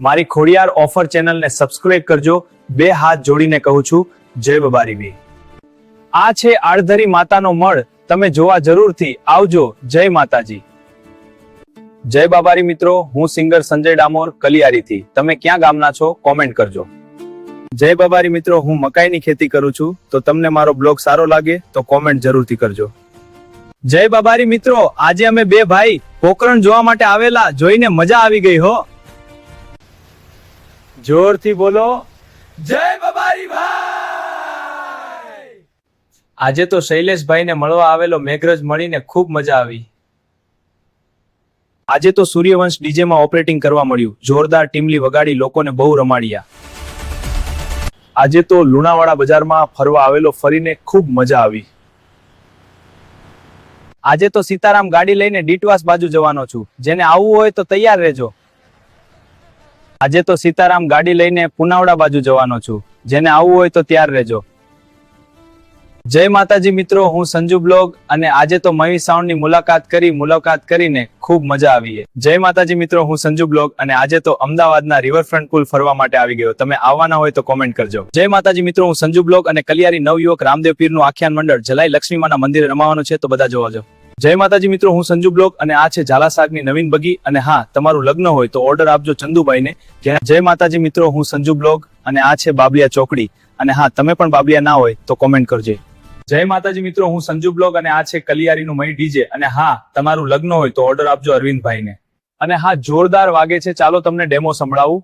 મારી ખોડિયાર ઓફર ચેનલને સબસ્ક્રાઇબ કરજો. બે હાથ જોડીને કહું છું, જય બબારી આ છે આળધરી માતાનો મળ. તમે જોવા જરૂરથી આવજો. જય માતાજી. જય બાબારી મિત્રો, હું સિંગર સંજય ડામોર, કલિયારીથી. તમે ક્યાં ગામના છો? કોમેન્ટ કરજો. જય બાબારી મિત્રો, હું મકાઈની ખેતી કરું છું. તો તમને મારો બ્લોગ સારો લાગે તો કોમેન્ટ જરૂરથી કરજો. જય બાબારી મિત્રો, આજે અમે બે ભાઈ પોકરણ જોવા માટે આવેલા જોઈને મજા આવી ગઈ હો. જોરથી બોલો. જય બબારી ભાઈ! આજે તો શૈલેષભાઈને મળવા આવેલો મેઘરજ મળીને ખૂબ મજા આવી. આજે તો સૂર્યવંશ ડીજેમાં ઓપરેટિંગ કરવા મળ્યું. જોરદાર ટીમલી વગાડી લોકોને બહુ રમાડ્યા. આજે તો લુણાવાડા બજારમાં ફરવા આવેલો ફરીને ખૂબ મજા આવી. આજે તો સીતારામ ગાડી લઈને ડીટવાસ બાજુ જવાનો છું. જેને આવવું હોય તો તૈયાર રહેજો. આજે તો સીતારામ ગાડી લઈને પુનાવડા બાજુ જવાનો છું. જેને આવવું હોય તો ત્યાર રહેજો. જય માતાજી મિત્રો, હું સંજુ બ્લોગ અને આજે તો મહી સાઉન્ડની મુલાકાત કરી, મુલાકાત કરીને ખૂબ મજા આવી જય માતાજી મિત્રો, હું સંજુ બ્લોગ અને આજે તો અમદાવાદના રિવરફ્રન્ટ પુલ ફરવા માટે આવી ગયો. તમે આવવાના હોય તો કોમેન્ટ કરજો. જય માતાજી મિત્રો, હું સંજુ બ્લોગ અને કલિયારી નવયુવક રામદેવ પીરનું આખ્યાન મંડળ જલાઈ લક્ષ્મીમાના મંદિરે રમાવાનું છે, તો બધા જોવા જાઓ. જય માતાજી મિત્રો, હું સંજુ બ્લોક અને આ છે ઝાલા શાકની નવીન બગી. અને હા, તમારું લગ્ન હોય તો ઓર્ડર આપજો ચંદુભાઈને. જય માતાજી મિત્રો, હું સંજુ બ્લોક અને આ છે બાબલિયા ચોકડી. અને હા, તમે પણ બાબલિયા ના હોય તો કોમેન્ટ કરજો. જય માતાજી મિત્રો, હું સંજુ બ્લોગ અને આ છે કલિયારીનું મય ડીજે. અને હા, તમારું લગ્ન હોય તો ઓર્ડર આપજો અરવિંદભાઈને. અને હા, જોરદાર વાગે છે. ચાલો તમને ડેમો સંભળાવું.